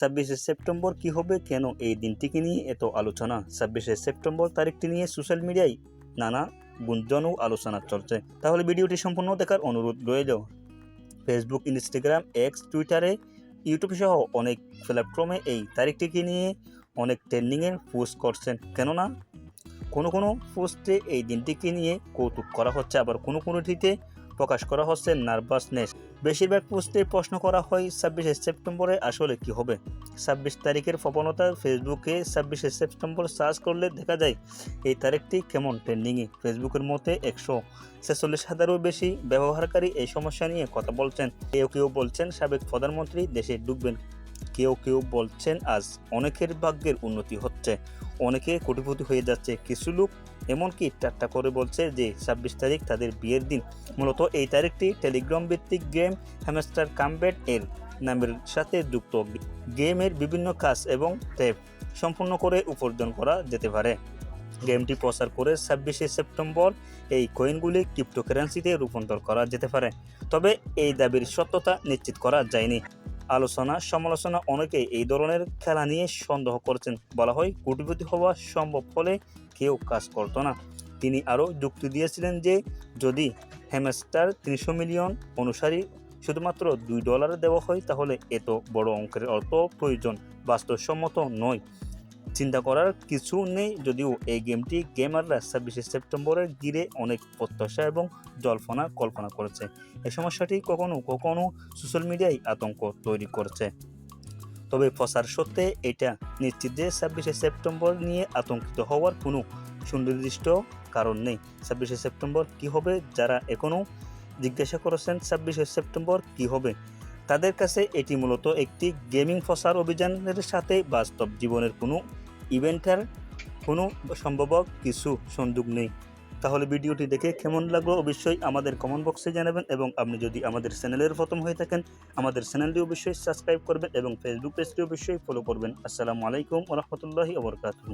ছাব্বিশে সেপ্টেম্বর কি হবে, কেন এই দিনটিকে নিয়ে এত আলোচনা? ছাব্বিশে সেপ্টেম্বর তারিখটি নিয়ে সোশ্যাল মিডিয়ায় নানা গুঞ্জন ও আলোচনা চলছে। তাহলে ভিডিওটি সম্পূর্ণ দেখার অনুরোধ রইল। ফেসবুক ইনস্টাগ্রাম এক্স টুইটারে ইউটিউব সহ অনেক প্ল্যাটফর্মে এই তারিখটিকে নিয়ে অনেক ট্রেন্ডিংয়ে পোস্ট করছেন। কেননা কোনো কোনো পোস্টে এই দিনটিকে নিয়ে কৌতুক করা হচ্ছে, আবার কোনো কোনোটিতে প্রকাশ করা হচ্ছে নার্ভাসনেস। বেশিরভাগ পোস্টে প্রশ্ন করা হয়, ছাব্বিশে সেপ্টেম্বরে আসলে কি হবে? ছাব্বিশ তারিখের প্রবণতা ফেসবুকে ছাব্বিশে সেপ্টেম্বর সার্চ করলে দেখা যায়, এই তারিখটি কেমন ট্রেন্ডিংয়ে? ফেসবুকের মতে একশো ছেচল্লিশ হাজারও বেশি ব্যবহারকারী এই সমস্যা নিয়ে কথা বলছেন। কেউ কেউ বলছেন, সাবেক প্রধানমন্ত্রী দেশে ঢুকবেন কেউ কেউ বলছেন আজ অনেকের ভাগ্যের উন্নতি হচ্ছে। অনেকে কোটিপতি হয়ে যাচ্ছে। কিছু লোক এমনকি ঠাট্টা করে বলছে যে, ছাব্বিশ তারিখ তাদের বিয়ের দিন। মূলত এই তারিখটি টেলিগ্রাম ভিত্তিক গেম হ্যামস্টার কামব্যাট এর নামের সাথে যুক্ত। গেমের বিভিন্ন কাজ এবং ট্যাব সম্পূর্ণ করে উপার্জন করা যেতে পারে। গেমটি প্রচার করে ছাব্বিশে সেপ্টেম্বর এই কয়েনগুলি ক্রিপ্টোকারেন্সিতে রূপান্তর করা যেতে পারে। তবে এই দাবির সত্যতা নিশ্চিত করা যায়নি। আলোচনা, সমালোচনা অনেকেই এই ধরনের খেলা নিয়ে সন্দেহ করছেন। বলা হয় কোটিপতি হওয়া সম্ভব হলে কেউ কাজ করতো না। তিনি আরও যুক্তি দিয়েছিলেন যে, যদি হ্যামস্টার তিনশো মিলিয়ন অনুসারী শুধুমাত্র দুই ডলার দেওয়া হয়, তাহলে এত বড় অঙ্কের অর্থ প্রয়োজন। বাস্তবসম্মত নয়। চিন্তা করার কিছু নেই। যদিও এই গেমটি গেমাররা ছাব্বিশে সেপ্টেম্বরের গিরে অনেক প্রত্যাশা এবং জল্পনা কল্পনা করেছে। এই সমস্যাটি কখনো কখনো সোশ্যাল মিডিয়ায় আতঙ্ক তৈরি করছে। তবে প্রচার সত্ত্বে এটা নিশ্চিত যে ছাব্বিশে সেপ্টেম্বর নিয়ে আতঙ্কিত হওয়ার কোনো সুনির্দিষ্ট কারণ নেই। ছাব্বিশে সেপ্টেম্বর কি হবে, যারা এখনও জিজ্ঞাসা করেছেন ছাব্বিশে সেপ্টেম্বর কি হবে তাদের কাছে এটি মূলত একটি গেমিং প্রচার অভিযানের সাথে বাস্তব জীবনের কোনো ইভেন্টের কোনো সম্ভব কিছু সংযোগ নেই। তাহলে ভিডিওটি দেখে কেমন লাগল অবশ্যই আমাদের কমেন্ট বক্সে জানাবেন এবং আপনি যদি আমাদের চ্যানেলের প্রথম হয়ে থাকেন, আমাদের চ্যানেলটি অবশ্যই সাবস্ক্রাইব করবেন এবং ফেসবুক পেজটি অবশ্যই ফলো করবেন। আসসালামু আলাইকুম রহমতুল্লাহি আবরকাতু